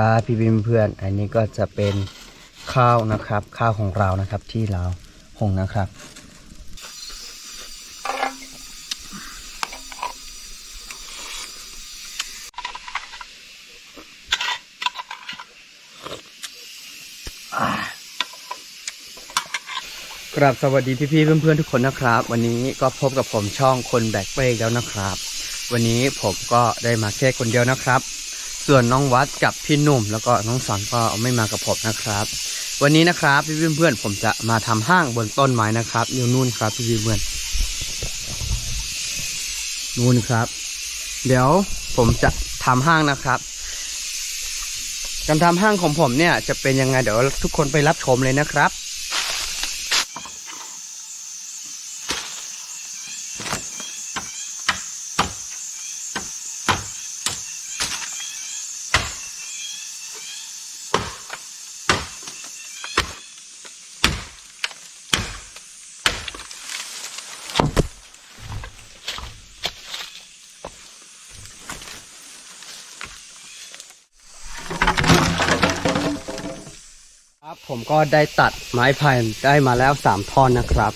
ครับพี่บิมเพื่อน อันนี้ก็จะเป็นข้าวนะครับ ข้าวของเรานะครับที่เราหุงนะครับ กราบสวัสดีพี่ๆเพื่อนๆทุกคนนะครับ วันนี้ก็พบกับผมช่องคนแบกเป้แล้วนะครับ วันนี้ผมก็ได้มาแค่คนเดียวนะครับ ส่วนน้องวัดกับพี่หนุ่ม แล้วก็น้องสอนก็ไม่มากับผมนะครับ วันนี้นะครับพี่เพื่อนๆผมจะมาทำห้างบนต้นไม้นะครับอยู่นู่นครับพี่เพื่อนนู่นครับ เดี๋ยวผมจะทำห้างนะครับ การทำห้างของผมเนี่ยจะเป็นยังไงเดี๋ยวทุกคนไปรับชมเลยนะครับ ก็ได้ตัดไม้ไผ่ได้มาแล้วสามท่อนนะครับ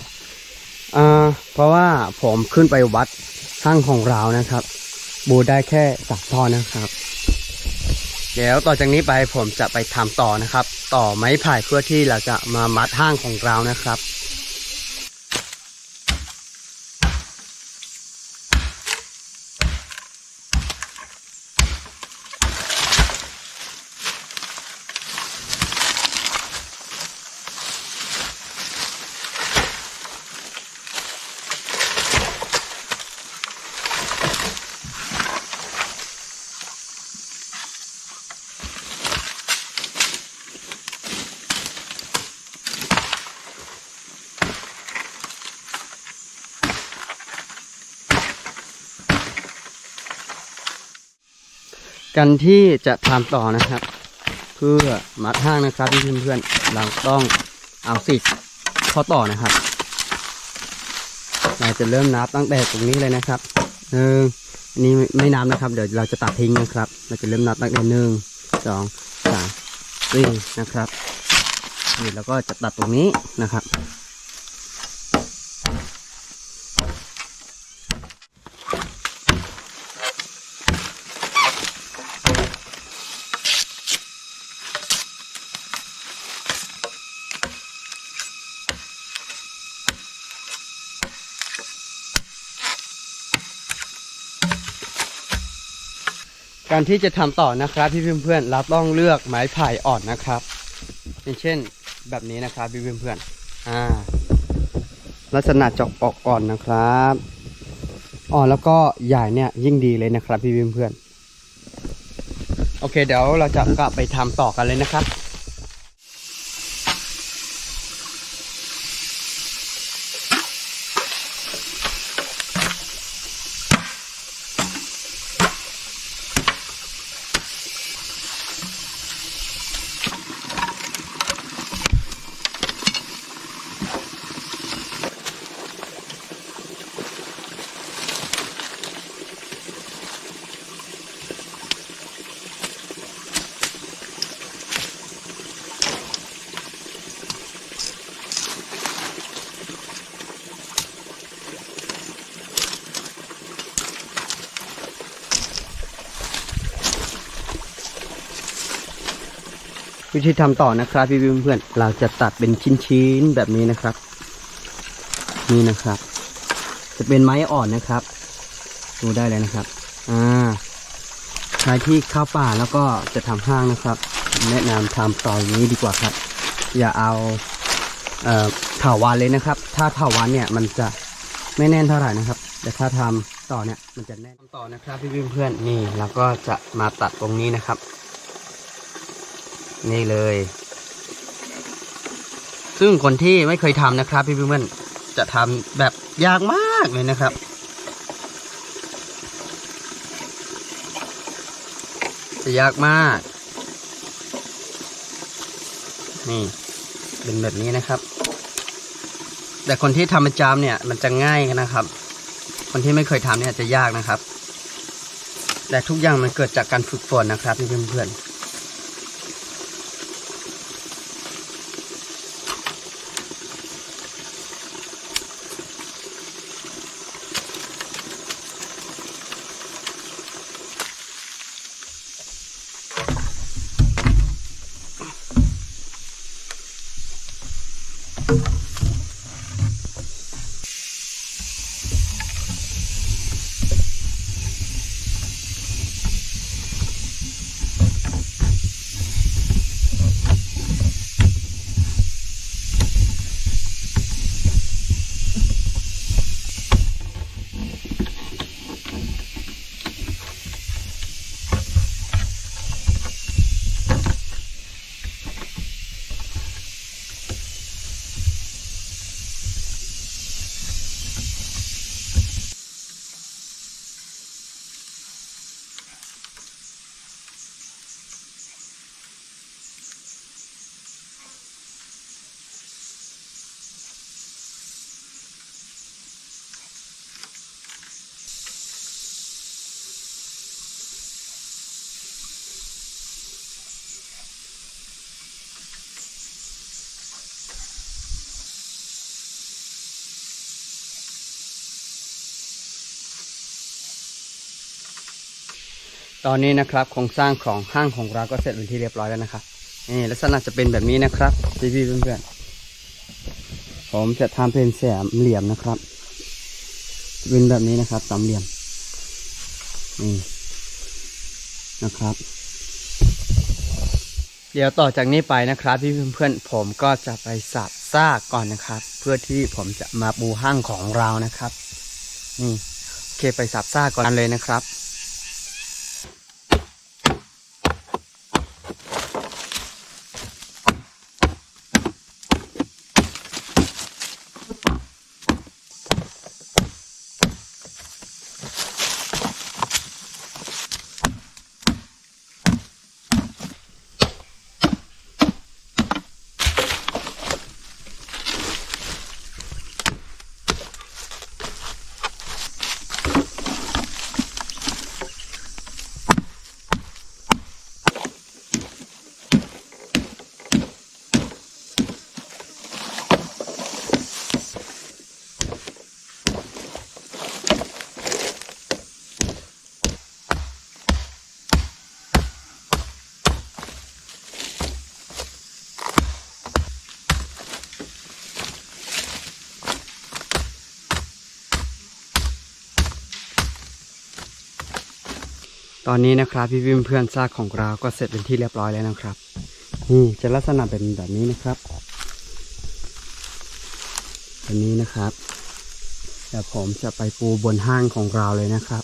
อ่าเพราะว่าผมขึ้นไปวัดห้างของเรานะครับ บูได้แค่สามท่อนนะครับ เดี๋ยวต่อจากนี้ไปผมจะไปทำต่อนะครับ ต่อไม้ไผ่เพื่อที่เราจะมามัดห้างของเรานะครับ กันที่จะทำต่อนะครับ เพื่อมัดห้างนะครับพี่เพื่อนๆเราต้องเอาสิข้อต่อนะครับ เราจะเริ่มนับตั้งแต่ตรงนี้เลยนะครับหนึ่งอันนี้ไม่ไม่นับนะครับ เดี๋ยวเราจะตัดทิ้งนะครับ เราจะเริ่มนับตั้งแต่หนึ่งสองสามสี่นะครับนี่แล้วก็จะตัดตรงนี้นะครับ การที่จะทำต่อนะครับพี่เพื่อนๆเราต้องเลือกไม้ไผ่อ่อนนะครับ อย่างเช่นแบบนี้นะครับพี่เพื่อนๆอ่าลักษณะจอกปอกอ่อนนะครับอ่อนแล้วก็ใหญ่เนี่ยยิ่งดีเลยนะครับพี่เพื่อนๆโอเคเดี๋ยวเราจะกลับไปทำต่อกันเลยนะครับ วิธีทำต่อนะครับพี่เพื่อนๆเราจะตัดเป็นชิ้นๆแบบนี้นะครับ นี่นะครับ จะเป็นไม้อ่อนนะครับ ดูได้เลยนะครับ อ่าใครที่เข้าป่าแล้วก็จะทำห้างนะครับ แนะนำทำต่ออย่างนี้ดีกว่าครับ อย่าเอาเอ่อถาวันเลยนะครับ ถ้าถาวันเนี่ยมันจะไม่แน่นเท่าไหร่นะครับ แต่ถ้าทำต่อเนี่ยมันจะแน่นต่อนะครับพี่เพื่อนๆนี่เราก็จะมาตัดตรงนี้นะครับ นี่เลย ซึ่งคนที่ไม่เคยทำนะครับ พี่เพื่อนๆจะทำแบบยากมากเลยนะครับ จะยากมาก นี่ เป็นแบบนี้นะครับ แต่คนที่ทำประจำเนี่ย มันจะง่ายนะครับ คนที่ไม่เคยทำเนี่ยจะยากนะครับ แต่ทุกอย่างมันเกิดจากการฝึกฝนนะครับเพื่อนๆ ตอนนี้นะครับโครงสร้างของห้างของเราก็เสร็จเป็นที่เรียบร้อยแล้วนะครับนี่ลักษณะจะเป็นแบบนี้นะครับพี่พี่เพื่อนๆผมจะทำเป็นแสมเหลี่ยมนะครับเป็นแบบนี้นะครับสามเหลี่ยมนี่นะครับ เดี๋ยวต่อจากนี้ไปนะครับพี่เพื่อนๆผมก็จะไปสับซากก่อนนะครับ เพื่อที่ผมจะมาปูห้างของเรานะครับนี่โอเคไปสับซากก่อนเลยนะครับ ตอนนี้นะครับพี่พี่เพื่อนๆซากของเราก็เสร็จเป็นที่เรียบร้อยแล้วนะครับนี่จะลักษณะเป็นแบบนี้นะครับแบบนี้นะครับเดี๋ยวผมจะไปปูบนห้างของเราเลยนะครับ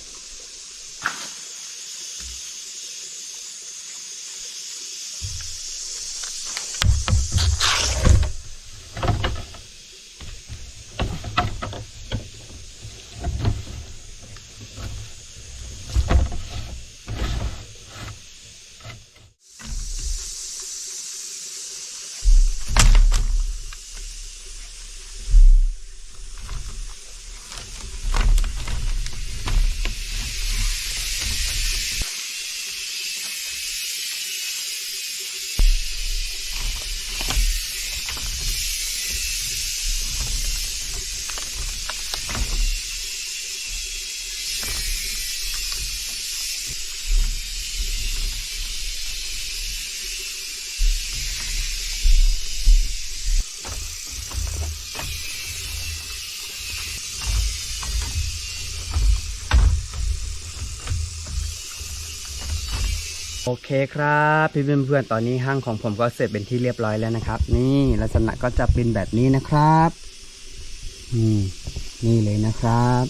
โอเคครับพี่เพื่อนๆตอนนี้ห้างของผมก็เสร็จเป็นที่เรียบร้อยแล้วนะครับ นี่ลักษณะก็จะเป็นแบบนี้นะครับนี่นี่เลยนะครับ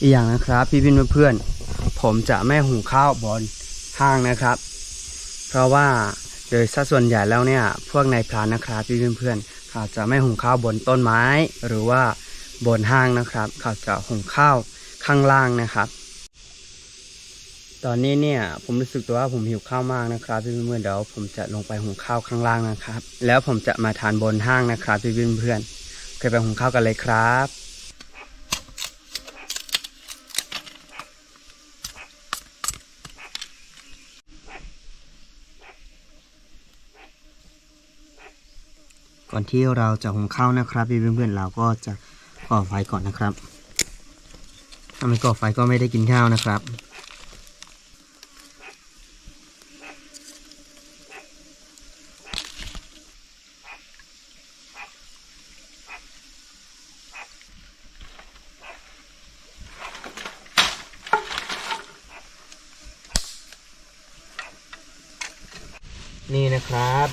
อีกอย่างนะครับ พี่เพื่อนๆผมจะไม่หุงข้าวบนห้างนะครับ เพราะว่าโดยสัดส่วนใหญ่แล้วเนี่ย พวกนายพรานนะครับพี่เพื่อนๆเขาจะไม่หุงข้าวบนต้นไม้ หรือว่าบนห้างนะครับ เขาจะหุงข้าวข้างล่างนะครับ ตอนนี้เนี่ยผมรู้สึกตัวว่าผมหิวข้าวมากนะครับพี่เพื่อนเดี๋ยวผมจะลงไปหุงข้าวข้างล่างนะครับ แล้วผมจะมาทานบนห้างนะครับพี่เพื่อนๆโเคยไปหุงข้าวกันเลยครับก่อนที่เราจะหุงข้าวนะครับพี่เพื่อนๆเราก็จะก่อไฟก่อนนะครับถ้าไม่ก่อไฟก็ไม่ได้กินข้าวนะครับ นี่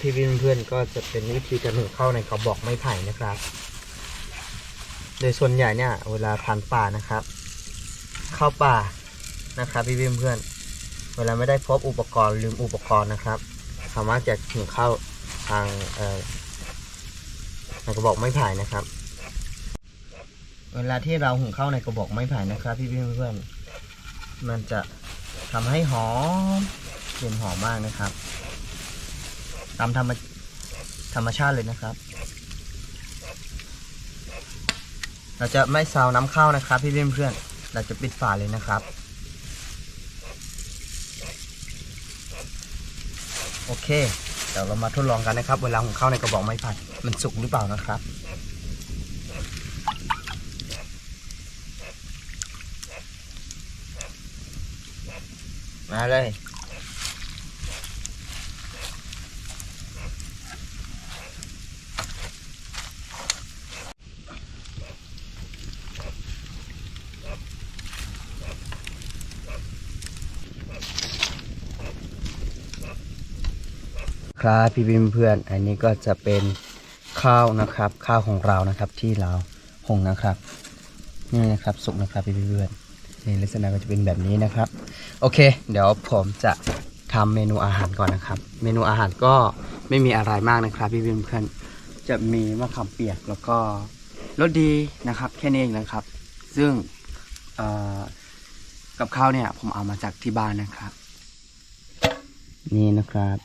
นะครับพี่เพื่อนๆก็จะเป็นวิธีการหุงข้าวในกระบอกไม้ไผ่นะครับ โดยส่วนใหญ่เนี่ย เวลาผ่านป่านะครับเข้าป่านะครับ พี่เพื่อนๆเวลาไม่ได้พบอุปกรณ์ลืมอุปกรณ์นะครับสามารถจะหุงข้าวทางเอ่อในกระบอกไม้ไผ่นะครับ เวลาที่เราหุงข้าวในกระบอกไม้ไผ่นะครับ พี่เพื่อนๆมันจะทำให้หอมกลิ่นหอมมากนะครับ ตามธรรมธรรมชาติเลยนะครับ เราจะไม่ซาวน้ำเข้านะครับ พี่เพื่อนๆเราจะปิดฝาเลยนะครับ โอเคเดี๋ยวเรามาทดลองกันนะครับ เวลาหุงข้าวในกระบอกไม้ไผ่มันสุกหรือเปล่านะครับมาเลย ครับพี่บิมเพื่อน อันนี้ก็จะเป็นข้าวนะครับ ข้าวของเรานะครับที่เราหุงนะครับนี่นะครับสุกนะครับพี่เพื่อนนี่ลักษณะก็จะเป็นแบบนี้นะครับ โอเค เดี๋ยวผมจะทำเมนูอาหารก่อนนะครับ เมนูอาหารก็ไม่มีอะไรมากนะครับ พี่เพื่อนจะมีมะขามเปียกแล้วก็รสดีนะครับ แค่นี้เองนะครับ ซึ่งกับข้าวเนี่ยผมเอามาจากที่บ้านนะครับ นี่นะครับ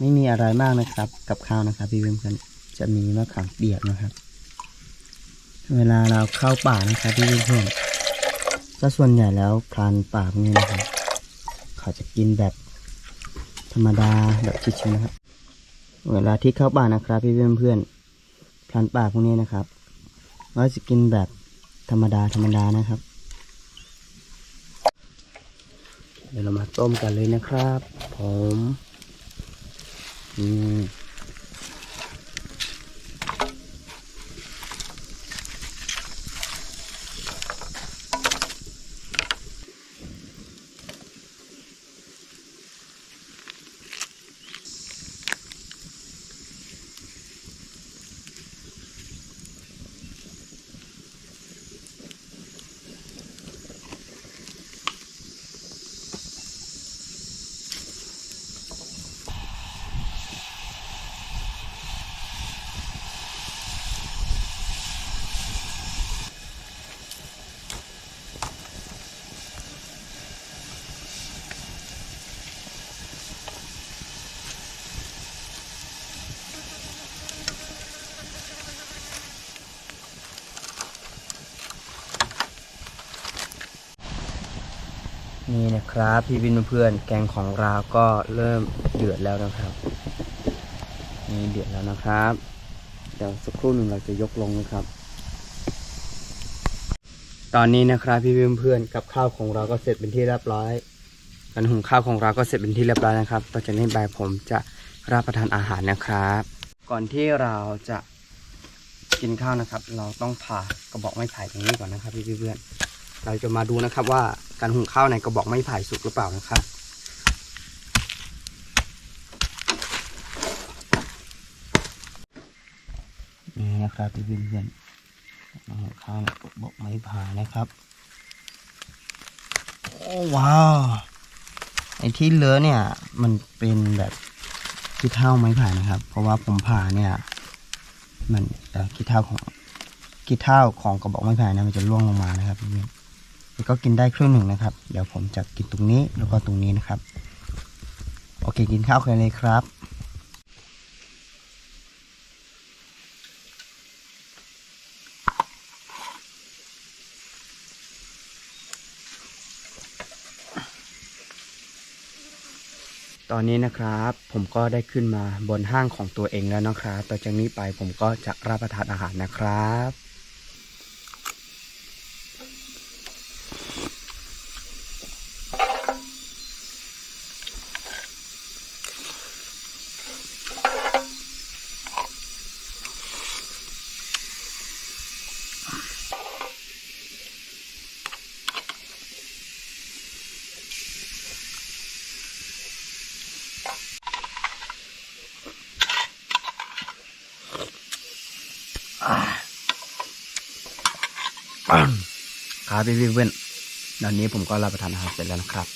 ไม่มีอะไรมากนะครับ กับข้าวนะครับ พี่เพื่อนๆจะมีมะขามเปียกนะครับ เวลาเราเข้าป่านะครับพี่เพื่อนๆก็ส่วนใหญ่แล้วพรานป่าพวกนี้นะครับ เขาจะกินแบบธรรมดาแบบชิวๆนะครับ เวลาที่เข้าป่านะครับ พี่เพื่อนๆพรานป่าพวกนี้นะครับก็จะกินแบบธรรมดาธรรมดานะครับ เดี๋ยวเรามาต้มกันเลยนะครับ ผม อื ครับ พี่วินเพื่อนแกงของเราก็เริ่มเดือดแล้วนะครับนี่เดือดแล้วนะครับ เดี๋ยวสักครู่หนึ่งเราจะยกลงนะครับ ตอนนี้นะครับ พี่เพื่อนกับข้าวของเราก็เสร็จเป็นที่เรียบร้อยการหุงข้าวของเราก็เสร็จเป็นที่เรียบร้อยนะครับต่อจากนี้ไปผมจะรับประทานอาหารนะครับ ก่อนที่เราจะกินข้าวนะครับ เราต้องผ่ากระบอกไม้ไผ่ตรงนี้ก่อนนะครับ พี่เพื่อนเราจะมาดูนะครับว่า การหุงข้าวในกระบอกไม้ไผ่สุกหรือเปล่านะครับนี่นะครับพี่เพื่อนๆเอาข้าวในกระบอกไม้ไผ่นะครับโอ้ว้าวไอ้ที่เหลือเนี่ย มันเป็นแบบขี้เท่าไม้ไผ่นะครับ เพราะว่าผมผ่าเนี่ย มันเอ่อขี้เท่าของขี้เท่าของกระบอกไม้ไผ่นะมันจะร่วงลงมานะครับเพื่อน ก็กินได้ครึ่งหนึ่งนะครับ เดี๋ยวผมจะกินตรงนี้แล้วก็ตรงนี้นะครับ โอเคกินข้าวกันเลยครับตอนนี้นะครับผมก็ได้ขึ้นมาบนห้างของตัวเองแล้วนะครับ ต่อจากนี้ไปผมก็จะรับประทานอาหารนะครับ ครับพี่พี่เพื่อนตอนนี้ผมก็รับประทานอาหารเสร็จแล้วนะครับ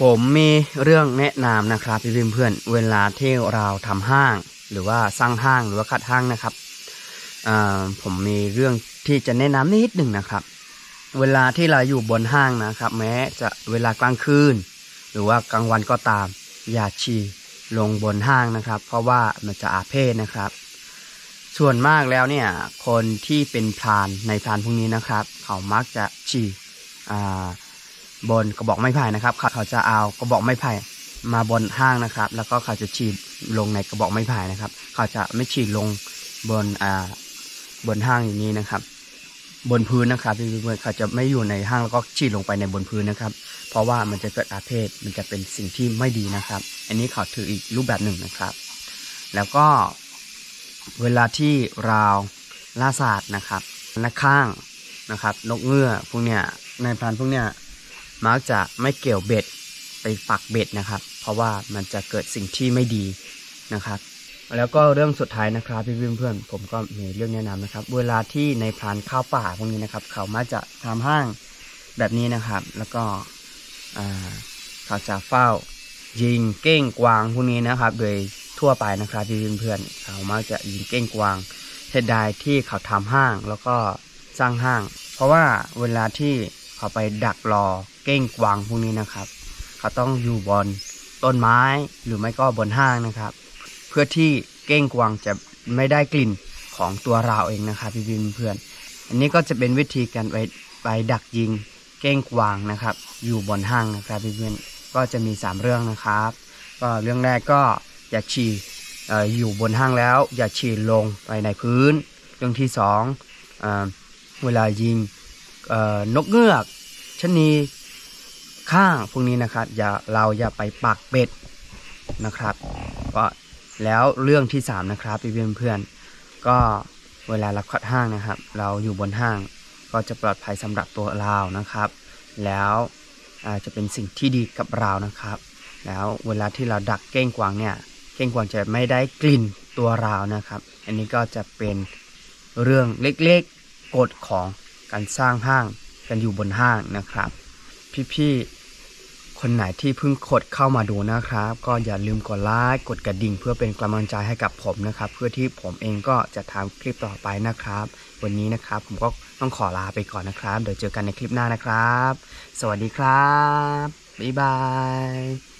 ผมมีเรื่องแนะนำนะครับพี่เพื่อนเวลาที่เราทำห้าง หรือว่าสร้างห้างหรือว่าคัดห้างนะครับอ่าผมมีเรื่องที่จะแนะนำนิดหนึ่งนะครับ เวลาที่เราอยู่บนห้างนะครับ แม้จะเวลากลางคืน หรือว่ากลางวันก็ตาม อย่าฉี่ลงบนห้างนะครับ เพราะว่ามันจะอาเพศนะครับ ส่วนมากแล้วเนี่ย คนที่เป็นพรานในพรานพวกนี้นะครับ เขามักจะฉี่บนกระบอกไม้ไผ่นะครับ เขาจะเอากระบอกไม้ไผ่มาบนห้างนะครับ แล้วก็เขาจะฉีดลงในกระบอกไม้ไผ่นะครับ เขาจะไม่ฉีดลงบนอ่าบนห้างอย่างนี้นะครับ บนพื้นนะครับเพื่อนๆเขาจะไม่อยู่ในห้างแล้วก็ฉีดลงไปในบนพื้นนะครับ เพราะว่ามันจะเกิดอาเพศมันจะเป็นสิ่งที่ไม่ดีนะครับ อันนี้เขาถืออีกรูปแบบหนึ่งนะครับ แล้วก็ เวลาที่เราล่าสัตว์นะครับนักข้างนะครับ นกเงือกพวกเนี้ยในพรานพวกเนี้ยมักจะไม่เกี่ยวเบ็ดไปปักเบ็ดนะครับ เพราะว่ามันจะเกิดสิ่งที่ไม่ดีนะครับ แล้วก็เรื่องสุดท้ายนะครับพี่เพื่อนๆผมก็มีเรื่องแนะนำนะครับ เวลาที่ในพรานข้าวป่าพวกนี้นะครับ เขามักจะทำห้างแบบนี้นะครับ แล้วก็เขาจะเฝ้ายิงเก้งกวางพวกนี้นะครับ โดย ทั่วไปนะครับพี่เพื่อนๆเขามักจะยิงเก้งกวางเหตุใดที่เขาทำห้างแล้วก็สร้างห้าง เพราะว่าเวลาที่เขาไปดักรอเก้งกวางพวกนี้นะครับ เขาต้องอยู่บนต้นไม้หรือไม่ก็บนห้างนะครับ เพื่อที่เก้งกวางจะไม่ได้กลิ่นของตัวเราเองนะครับพี่เพื่อนอันนี้ก็จะเป็นวิธีการไปไปดักยิงเก้งกวางนะครับ อยู่บนห้างนะครับพี่เพื่อนก็จะมี 3 เรื่องนะครับ ก็เรื่องแรกก็ อย่าฉี่ออยู่บนห้างแล้ว อย่าฉี่ลงไปในพื้น เรื่องที่สองเอ่อเวลายิงนกเงือกชนีข้างพวกนี้นะครับอย่าเราอย่าไปปักเบ็ดนะครับก็แล้วเรื่องที่สามนะครับเพี่อนเพื่อนก็เวลาเราขัดห้างนะครับ เราอยู่บนห้าง ก็จะปลอดภัยสำหรับตัวเรานะครับ แล้วจะเป็นสิ่งที่ดีกับเรานะครับ แล้วเวลาที่เราดักเก้งกวางเนี่ย เก้งกวางจะไม่ได้กลิ่นตัวราวนะครับ อันนี้ก็จะเป็นเรื่องเล็กๆกฎของการสร้างห้างกันอยู่บนห้างนะครับ พี่ๆคนไหนที่เพิ่งกดเข้ามาดูนะครับ ก็อย่าลืมกดไลค์กดกระดิ่ง เพื่อเป็นกำลังใจให้กับผมนะครับ เพื่อที่ผมเองก็จะทำคลิปต่อไปนะครับ วันนี้นะครับผมก็ต้องขอลาไปก่อนนะครับ เดี๋ยวเจอกันในคลิปหน้านะครับ สวัสดีครับบ๊ายบาย